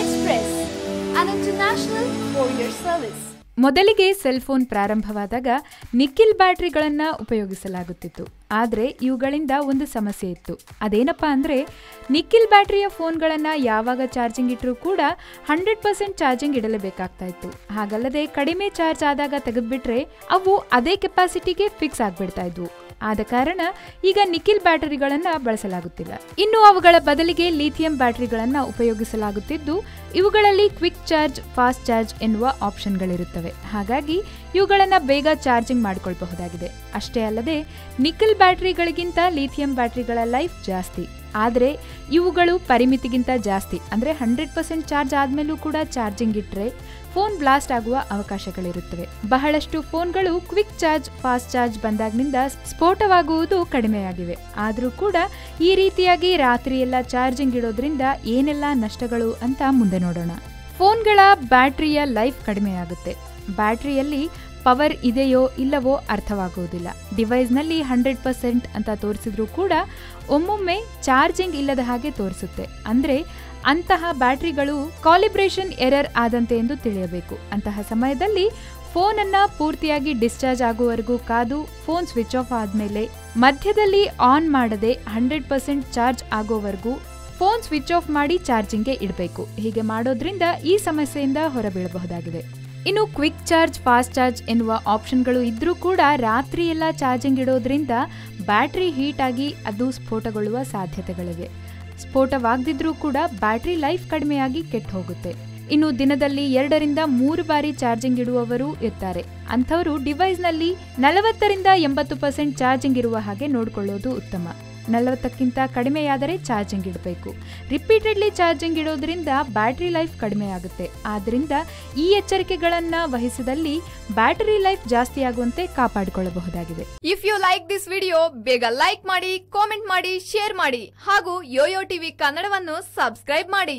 Express, international service. ಮೊದಲಿಗೆ cell phone ಪ್ರಾರಂಭವಾದಾಗ nickel ಬ್ಯಾಟ್ರಿಗಳನ್ನು ಉಪಯೋಗಿಸಲಾಗುತ್ತಿತ್ತು. ಆದರೆ ಇವುಗಳಿಂದ ಒಂದು ಸಮಸ್ಯೆ ಇತ್ತು. ಅದೇನಪ್ಪ ಅಂದರೆ ನಿಖಿಲ್ ಬ್ಯಾಟ್ರಿಯ ಫೋನ್ಗಳನ್ನು ಯಾವಾಗ ಚಾರ್ಜಿಂಗ್ ಇಟ್ಟರೂ ಕೂಡ ಹಂಡ್ರೆಡ್ ಪರ್ಸೆಂಟ್ ಚಾರ್ಜಿಂಗ್ ಇಡಲೇಬೇಕಾಗ್ತಾ ಇತ್ತು. ಹಾಗಲ್ಲದೆ ಕಡಿಮೆ ಚಾರ್ಜ್ ಆದಾಗ ತೆಗೆದುಬಿಟ್ರೆ ಅವು ಅದೇ ಕೆಪಾಸಿಟಿಗೆ ಫಿಕ್ಸ್ ಆಗಿಬಿಡ್ತಾ ಇದ್ವು. ಆದ ಕಾರಣ ಈಗ ನಿಖಿಲ್ ಬ್ಯಾಟರಿಗಳನ್ನು ಬಳಸಲಾಗುತ್ತಿಲ್ಲ. ಇನ್ನು ಅವುಗಳ ಬದಲಿಗೆ ಲಿಥಿಯಂ ಬ್ಯಾಟರಿಗಳನ್ನು ಉಪಯೋಗಿಸಲಾಗುತ್ತಿದ್ದು, ಇವುಗಳಲ್ಲಿ ಕ್ವಿಕ್ ಚಾರ್ಜ್, ಫಾಸ್ಟ್ ಚಾರ್ಜ್ ಎನ್ನುವ ಆಪ್ಷನ್ಗಳಿರುತ್ತವೆ. ಹಾಗಾಗಿ ಇವುಗಳನ್ನು ಬೇಗ ಚಾರ್ಜಿಂಗ್ ಮಾಡಿಕೊಳ್ಳಬಹುದಾಗಿದೆ ಅಷ್ಟೇ ಅಲ್ಲದೆ ನಿಖಿಲ್ ಬ್ಯಾಟರಿಗಳಿಗಿಂತ ಲಿಥಿಯಂ ಬ್ಯಾಟರಿಗಳ ಲೈಫ್ ಜಾಸ್ತಿ. ಆದರೆ ಇವುಗಳು ಪರಿಮಿತಿಗಿಂತ ಜಾಸ್ತಿ. ಅಂದರೆ ಹಂಡ್ರೆಡ್ ಪರ್ಸೆಂಟ್ ಚಾರ್ಜ್ ಆದಮೇಲೂ ಕೂಡ ಚಾರ್ಜಿಂಗ್ ಇಟ್ಟರೆ ಫೋನ್ ಬ್ಲಾಸ್ಟ್ ಆಗುವ ಅವಕಾಶಗಳಿರುತ್ತವೆ. ಬಹಳಷ್ಟು ಫೋನ್ಗಳು ಕ್ವಿಕ್ ಚಾರ್ಜ್ ಫಾಸ್ಟ್ ಚಾರ್ಜ್ ಬಂದಾಗಿನಿಂದ ಸ್ಫೋಟವಾಗುವುದು ಕಡಿಮೆಯಾಗಿವೆ. ಆದರೂ ಕೂಡ ಈ ರೀತಿಯಾಗಿ ರಾತ್ರಿಯೆಲ್ಲ ಚಾರ್ಜಿಂಗ್ ಇಡೋದ್ರಿಂದ ಏನೆಲ್ಲ ನಷ್ಟಗಳು ಅಂತ ಮುಂದೆ ನೋಡೋಣ. ಫೋನ್ಗಳ ಬ್ಯಾಟ್ರಿಯ ಲೈಫ್ ಕಡಿಮೆಯಾಗುತ್ತೆ. ಬ್ಯಾಟ್ರಿಯಲ್ಲಿ ಪವರ್ ಇದೆಯೋ ಇಲ್ಲವೋ ಅರ್ಥವಾಗುವುದಿಲ್ಲ. ಡಿವೈಸ್ನಲ್ಲಿ ಹಂಡ್ರೆಡ್ ಪರ್ಸೆಂಟ್ ಅಂತ ತೋರಿಸಿದ್ರೂ ಕೂಡ ಒಮ್ಮೊಮ್ಮೆ ಚಾರ್ಜಿಂಗ್ ಇಲ್ಲದ ಹಾಗೆ ತೋರಿಸುತ್ತೆ. ಅಂದರೆ ಅಂತಹ ಬ್ಯಾಟ್ರಿಗಳು ಕಾಲಿಬ್ರೇಷನ್ ಎರರ್ ಆದಂತೆ ಎಂದು ತಿಳಿಯಬೇಕು. ಅಂತಹ ಸಮಯದಲ್ಲಿ ಫೋನನ್ನು ಪೂರ್ತಿಯಾಗಿ ಡಿಸ್ಚಾರ್ಜ್ ಆಗುವವರೆಗೂ ಕಾದು ಫೋನ್ ಸ್ವಿಚ್ ಆಫ್ ಆದಮೇಲೆ ಮಧ್ಯದಲ್ಲಿ ಆನ್ ಮಾಡದೆ ಹಂಡ್ರೆಡ್ ಪರ್ಸೆಂಟ್ ಚಾರ್ಜ್ ಆಗೋವರೆಗೂ ಫೋನ್ ಸ್ವಿಚ್ ಆಫ್ ಮಾಡಿ ಚಾರ್ಜಿಂಗ್ಗೆ ಇಡಬೇಕು. ಹೀಗೆ ಮಾಡೋದ್ರಿಂದ ಈ ಸಮಸ್ಯೆಯಿಂದ ಹೊರಬೀಳಬಹುದಾಗಿದೆ. ಇನ್ನು ಕ್ವಿಕ್ ಚಾರ್ಜ್, ಫಾಸ್ಟ್ ಚಾರ್ಜ್ ಎನ್ನುವ ಆಪ್ಷನ್ಗಳು ಇದ್ರೂ ಕೂಡ ರಾತ್ರಿ ಎಲ್ಲ ಚಾರ್ಜಿಂಗ್ ಇಡೋದ್ರಿಂದ ಬ್ಯಾಟ್ರಿ ಹೀಟ್ ಆಗಿ ಅದು ಸ್ಫೋಟಗೊಳ್ಳುವ ಸಾಧ್ಯತೆಗಳಿವೆ. ಸ್ಫೋಟವಾಗದಿದ್ರೂ ಕೂಡ ಬ್ಯಾಟ್ರಿ ಲೈಫ್ ಕಡಿಮೆಯಾಗಿ ಕೆಟ್ಟು ಹೋಗುತ್ತೆ ಇನ್ನು ದಿನದಲ್ಲಿ ಎರಡರಿಂದ ಮೂರು ಬಾರಿ ಚಾರ್ಜಿಂಗ್ ಇಡುವವರು ಇರ್ತಾರೆ. ಅಂಥವರು ಡಿವೈಸ್ನಲ್ಲಿ ನಲವತ್ತರಿಂದ ಎಂಬತ್ತು ಪರ್ಸೆಂಟ್ ಚಾರ್ಜಿಂಗ್ ಇರುವ ಹಾಗೆ ನೋಡಿಕೊಳ್ಳೋದು ಉತ್ತಮ. ನಲವತ್ತಕ್ಕಿಂತ ಕಡಿಮೆಯಾದರೆ ಚಾರ್ಜಿಂಗ್ ಇಡಬೇಕು. ರಿಪೀಟೆಡ್ಲಿ ಚಾರ್ಜಿಂಗ್ ಇಡೋದ್ರಿಂದ ಬ್ಯಾಟರಿ ಲೈಫ್ ಕಡಿಮೆಯಾಗುತ್ತೆ. ಆದ್ದರಿಂದ ಈ ಎಚ್ಚರಿಕೆಗಳನ್ನು ವಹಿಸಿದಲ್ಲಿ ಬ್ಯಾಟರಿ ಲೈಫ್ ಜಾಸ್ತಿ ಆಗುವಂತೆ ಕಾಪಾಡಿಕೊಳ್ಳಬಹುದಾಗಿದೆ. If you like this video ಬೇಗ ಲೈಕ್ ಮಾಡಿ ಕಾಮೆಂಟ್ ಮಾಡಿ ಶೇರ್ ಮಾಡಿ ಹಾಗೂ ಯೋಯೋ ಟಿವಿ ಕನ್ನಡವನ್ನು ಸಬ್ಸ್ಕ್ರೈಬ್ ಮಾಡಿ.